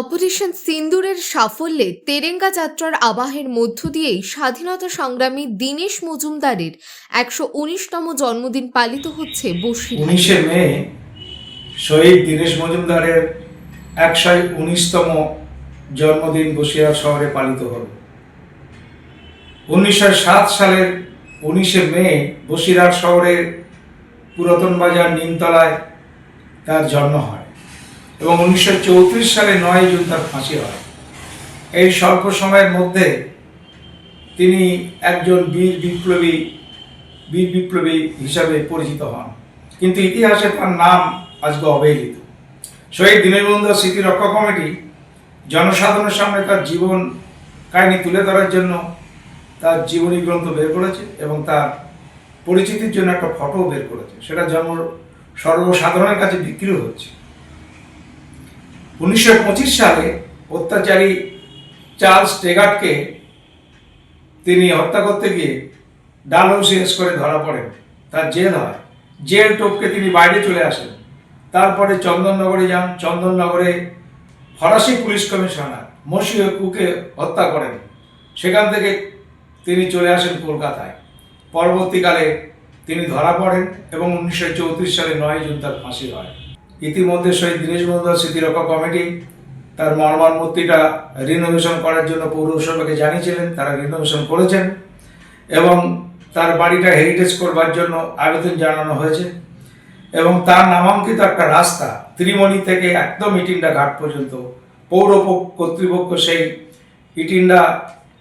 Operation সিন্দুরের সাফল্যে তেরেঙ্গা যাত্রার আবাহের মধ্য দিয়েই স্বাধীনতা সংগ্রামী দীনেশ মজুমদারের একশো উনিশতম জন্মদিন পালিত হচ্ছে বসিরহাটে। উনিশে মে শহীদ দীনেশ মজুমদারের একশো উনিশতম জন্মদিন বসিরহাট শহরে পালিত হল। উনিশশো সাত সালের উনিশে মে বসিরহাট শহরের পুরাতন বাজার নিমতলায় তার জন্ম হয়। এবং উনিশশো চৌত্রিশ সালে নয় জুন তার ফাঁসি হয়। এই স্বল্প সময়ের মধ্যে তিনি একজন বীর বিপ্লবী বীর বিপ্লবী হিসাবে পরিচিত হন। কিন্তু ইতিহাসে তার নাম আজকে অবহেলিত। শহীদ দীনবন্ধু স্মৃতি রক্ষা কমিটি জনসাধারণের সামনে তার জীবন কাহিনী তুলে ধরার জন্য তার জীবনী গ্রন্থ বের করেছে এবং তার পরিচিতির জন্য একটা ফটো বের করেছে। সেটা জন্ম সর্বসাধারণের কাছে বিক্রিও হচ্ছে। উনিশশো পঁচিশ সালে অত্যাচারী চার্লস টেগার্টকে তিনি হত্যা করতে গিয়ে ডালহৌসি করে ধরা পড়েন। তার জেল হয়। জেল টোপকে তিনি বাইরে চলে আসেন। তারপরে চন্দননগরে যান। চন্দননগরে ফরাসি পুলিশ কমিশনার মশিউকুকে হত্যা করেন। সেখান থেকে তিনি চলে আসেন কলকাতায়। পরবর্তীকালে তিনি ধরা পড়েন এবং উনিশশো চৌত্রিশ সালে নয় জুন তার ফাঁসি হয়। ইতিমধ্যে শহীদ দীনেশ বন্ধু স্মৃতিরক্ষা কমিটি তার মর্মার মূর্তিটা রিনোভেশন করার জন্য পৌরসভাকে জানিয়েছিলেন, তারা রিনোভেশন করেছেন এবং তার বাড়িটা হেরিটেজ করবার জন্য আবেদন জানানো হয়েছে এবং তার নামাঙ্কিত একটা রাস্তা ত্রিমণি থেকে একদম ইটিন্ডা ঘাট পর্যন্ত, পৌর কর্তৃপক্ষ সেই ইটিন্ডা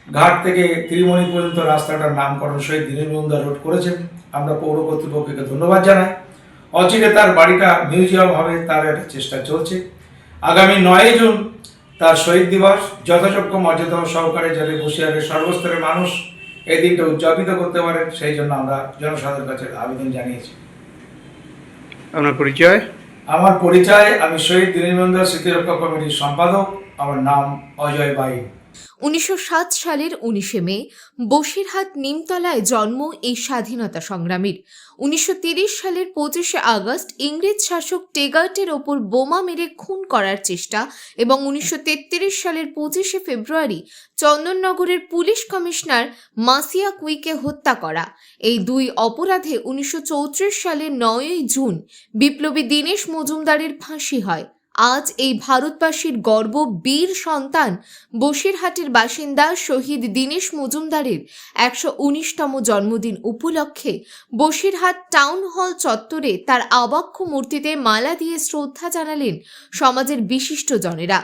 ঘাট থেকে ত্রিমণি পর্যন্ত রাস্তাটার নামকরণ শহীদ দীনবন্ধু রোড করেছেন। আমরা পৌর কর্তৃপক্ষকে ধন্যবাদ জানাই। অচিরে তার বাড়িটা মিউজিয়াম হবে তার একটা চেষ্টা চলছে। আগামী নয় জুন তার শহীদ দিবস। যথাযোগ্য মর্যাদা সহকারে যাতে বসিরহাটের সর্বস্তরের মানুষ এই দিনটা উদযাপিত করতে পারেন সেই জন্য আমরা জনসাধারণের কাছে আবেদন জানিয়েছি। আপনার পরিচয়? আমার পরিচয় আমি শহীদ দীনবন্ধু স্মৃতিরক্ষা কমিটির সম্পাদক। আমার নাম অজয় বাইন উনিশশো সাত সালের উনিশে মে, বসিরহাট নিমতলায় জন্ম এই স্বাধীনতা সংগ্রামীর। উনিশশো সালের পঁচিশে আগস্ট ইংরেজ শাসক টেগার্টের ওপর বোমা মেরে খুন করার চেষ্টা এবং উনিশশো তেত্রিশ সালের পঁচিশে ফেব্রুয়ারি চন্দননগরের পুলিশ কমিশনার মাসিয়া কুইকে হত্যা করা। এই দুই অপরাধে উনিশশো চৌত্রিশ সালের নয়ই জুন বিপ্লবী দীনেশ মজুমদারের ফাঁসি হয়। আজ এই ভারতবাসীর গর্ব বীর সন্তান বসিরহাটের বাসিন্দা শহীদ দীনেশ মজুমদারের একশো উনিশতম জন্মদিন উপলক্ষে বসিরহাট টাউন হল চত্বরে তার আবাক্ষ মূর্তিতে মালা দিয়ে শ্রদ্ধা জানালেন সমাজের বিশিষ্ট জনেরা।